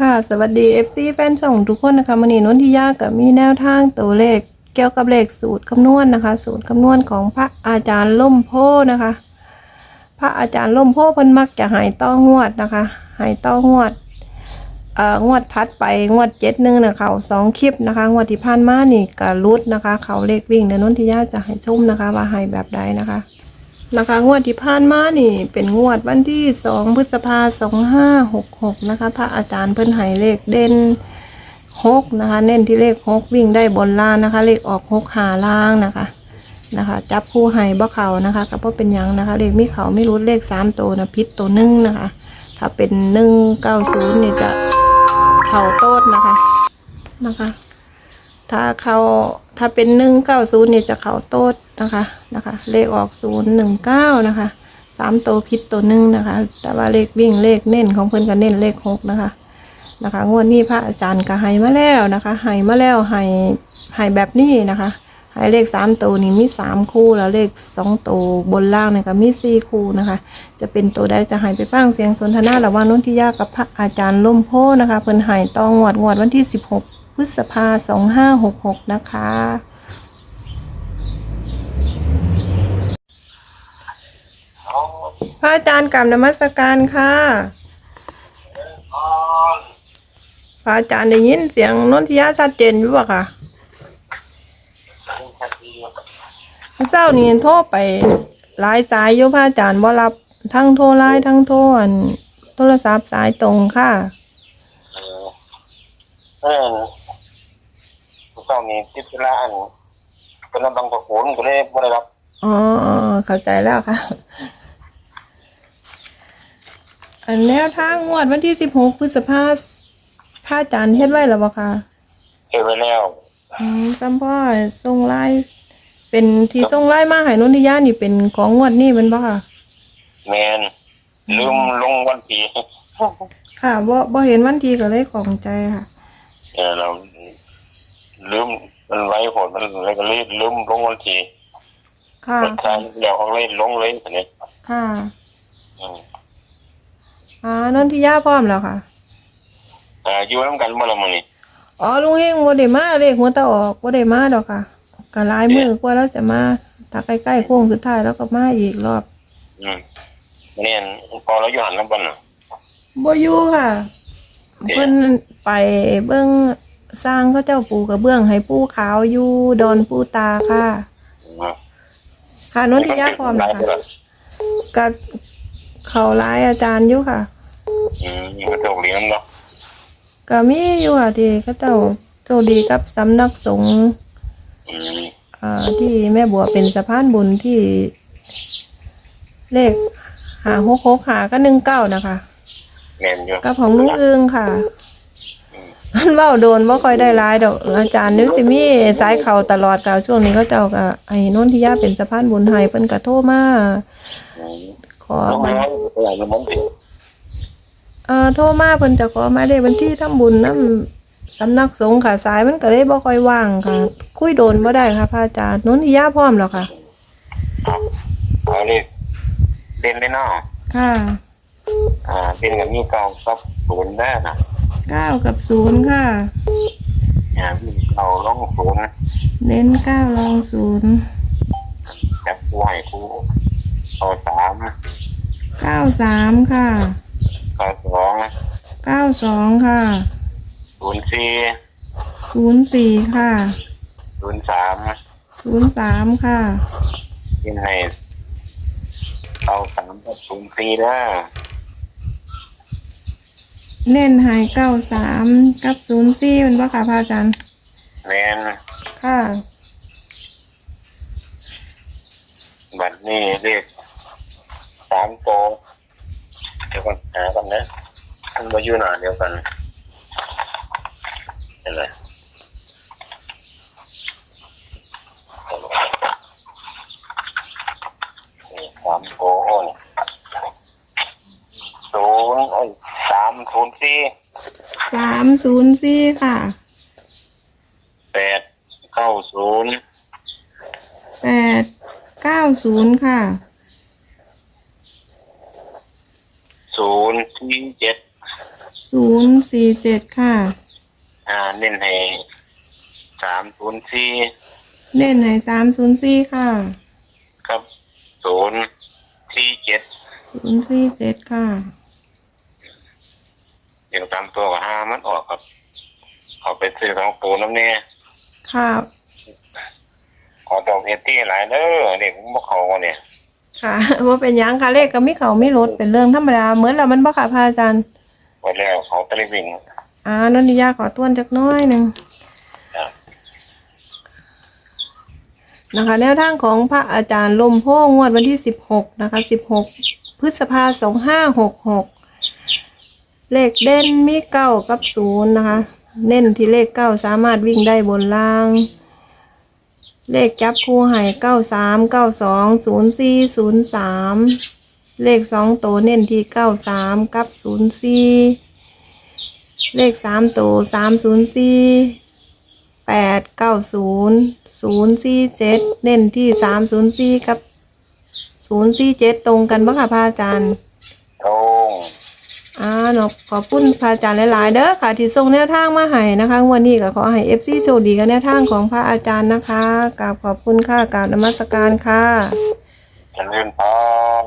ค่ะสวัสดี FC แฟนช่งทุกคนนะคะมันนี้นนทิยากับมีแนวทางตัวเลขเกี่ยวกับเลขสูตรคำนวณนะคะ สูตรคำนวณของพระอาจารย์ล่มโพนะคะ พระอาจารย์ล่มโพเพิ่นมักจะหายต้องวดนะคะหายต้องวดเอ่องวดทัดไปงวดเจ็ดหนึ่งนะเขาสองคลิปนะคะ งวดที่ผ่านมานี่ก็รุดนะคะ เขาเลขวิ่งเดี๋ยวนนทิยาจะให้ชมนะคะ ว่าให้แบบใดนะคะ นะคะงวดที่ผ่านมานี่ เป็นงวดวันที่สองพฤษภาสองห้าหกหกนะคะ พระอาจารย์เพิ่นให้เลขเด่นหกนะคะ เน้นที่เลขหกวิ่งได้บนล่างนะคะ เลขออกหกหาล่างนะคะนะคะ จับคู่ให้บ่เขานะคะก็บ่เป็นยังนะคะ เลขไมีเข่าไม่รู้เลขสามตัวนะพิษตัวหนึ่งนะคะ ถ้าเป็นหนึ่งเก้าศูนย์นี่จะเข่าโต๊ดนะคะนะคะ ถ้าเขาถ้าเป็นหนึ่งเก้าศูนย์เนี่ยจะเขาโต๊ดนะคะนะคะ เลขออกศูนย์หนึ่งเก้านะคะสามตัวพิษตัวหนึ่งนะคะ แต่ว่าเลขวิ่งเลขเน้นของเพื่อนก็เน้นเลขหกนะคะนะคะงวดนี้พระอาจารย์ก็ให้มาแล้วนะคะให้มาแล้วให้ให้แบบนี้นะคะ ให้เลขสามตัวนี่มีสามคู่แล้วเลขสองตัวบนล่างนี่ก็มีสี่คู่นะคะ จะเป็นตัวใดจะให้ไปฟังเสียงสนทนาระหว่างนนทิยากับพระอาจารย์ล่มโพนะคะเพิ่นให้ตองงวดงวดวันที่สิบหกพฤษภาสองห้าหกหกนะคะพระอาจารย์กลับนมัสการค่ะพระอาจารย์ได้ยินเสียงนนทิยาชัดเจนอยู่ปะค่ะ เมื่อเช้านี้โทรไปหลายสายอยู่พระอาจารย์บ่รับทั้งโทรไลน์ทั้งโทรอันโทรศัพท์สายตรงค่ะเออผู้เจ้ามีติดธุระอันเป็นลำบังประโขนก็เลยบ่ได้รับอ๋ออ๋อเข้าใจแล้วค่ะ อันแนวทางงวดวันที่สิบหกพฤษภาพระอาจารย์เฮ็ดไว้แล้วบ่คะเก็บไว้แล้วอืมซัมพ่อส่งไลน์ เป็นที่ส่งไลน์มาให้นนทิยานี่เป็นของงวดนี้แมันบ่ค่ะ แมนลืมลงวันที่ค่ะบ่บ่เห็นวันที่ก็เลยของใจค่ะ เออเราลืมมันไว้ผลมันเลยก็เลยลืมลงวันที่ค่ะมันทางเดี๋ยวเขาเลยลงเลยทีนี้ค่ะอืมอ่านนทิยาพร้อมแล้วค่ะอ่าอยู่นํกันบ่ละมื้อนี้อ๋อลุงเฮงบ่ได้มาเลขหัวตาออกบ่ได้มาดอกค่ะ ก็หลายมื้อกว่าแล้วจะมาถ้าใกล้ๆโค้งสุดท้ายแล้วก็มาอีกรอบอืมเนี่ยพอเราอยู่หันน้ำบ่น่ะบ่อยู่ค่ะเอ๊ะเพิ่นไปเบิ่งสร้างเขาเจ้าปูกระเบื้องให้ปูขาวอยู่ดอนปูตาค่ะอืมค่ะนนทิยาพร้อมนะคะก็เขาหลายอาจารย์อยู่ค่ะอืมมันถูกเลี้ยงเนาะก็มีอยู่ค่ะที่เขาเจ้าโชคดีกับสำนักสงฆ์ อืมอ่าที่แม่บัวเป็นสะพานบุญที่เลขหาหกหกหาก็หนึ่งเก้านะคะแม่นอยู่กับของลุงอึงค่ะ มันเว้าโดนบ่ค่อยได้ร้ายดอก อาจารย์นึกสิมีสายเขาตลอดค่ะช่วงนี้เขาเจ้าก็ไอ้นนทิยาเป็นสะพานบุญให้เพิ่นก็โทรมาอืมขอลงมาตัวอย่างมันสิเอ่อโทรมาเพิ่นจะขอหมายเลขบัญชีทำบุญนำ สำนักสงฆ์ค่ะ สายมันก็เลยบ่ค่อยว่างค่ะ คุยโดนบ่ได้ค่ะพระอาจารย์นนทิยาพร้อมแล้วค่ะเอาเลยเล่นได้เนาะค่ะอ่าเป็นกับมีเก่ากับศูนย์ได้นะเก้ากับศูนย์ค่ะ อ่ามีเก่าลงศูนย์เน้นเก้ารองศูนย์จับผู้ให้ผู้เอาสามเก้าสามค่ะเก้าสองเก้าสองค่ะ ศูนย์สี่ศูนย์สี่ค่ะศูนย์สามศูนย์สามค่ะเป็นให้เอาสามกับศูนย์สี่ได้เน้นใหายเก้าสามกับศูนย์สี่เป็นว่าค่ะพระอาจารย์แมนค่ะ บัดนี้เรียกสามโตวเดี๋ยวก่อนหากันนะมันมาอยู่หนาเดียวกัน เห็นไหมนี่สามโตวนี่ศูนย์เอ้ยสามศูนย์สี่สามศูนย์สี่ค่ะแปดเก้าศูนย์แปดเก้าศูนย์ค่ะศูนย์สี่เจ็ดศูนย์สี่เจ็ดค่ะ อ่าเน้นให้สามศูนย์สี่เล่นให้สามศูนย์สี่ค่ะครับศูนย์สี่เจ็ดศูนย์สี่เจ็ดค่ะ เดี๋ยวตามตัวกับห้ามันออกครับเขาไปซื้อของปูน้ำเนี่ยค่ะขอดอกเอตี้หลายเด้อเด็กพวกเขาเนี่ยค่ะ ว่าเป็นหยังค่ะเลขก็มีเขาไม่ลดเป็นเรื่องธรรมดาเหมือนเรามันบ่ค่ะพระอาจารย์ หมดแล้วเขาตะลิวิ่ง อ่านนทิยาขอต้วนจักหน้อยหนึ่งครับนะคะ แนวทางของพระอาจารย์ลมโพงวดวันที่สิบหกนะคะสิบหกพฤษภาสองห้าหกหกเลขเด่นมีเก้ากับศูนย์นะคะ เน้นที่เลขเก้าสามารถวิ่งได้บนล่าง เลขจับคู่ให้เก้าสามเก้าสองศูนย์สี่ศูนย์สามเลขสองตัวเน้นที่เก้าสามกับศูนย์สี่ เลขสามตัวสามศูนย์สี่แปดเก้าศูนย์ศูนย์สี่เจ็ดเน้นที่สามศูนย์สี่กับศูนย์สี่เจ็ดตรงกันปะค่ะพระอาจารย์ตรงอ่าเนาะขอบคุณพระอาจารย์หลาย ๆ เด้อค่ะ ที่ส่งแนวทางมาให้นะคะงวันนี้ก็ขอให้เอฟซีโชคดีกับแนวทางของพระอาจารย์นะคะกราบขอบคุณค่ะกราบนมัสการค่ะเจริญพร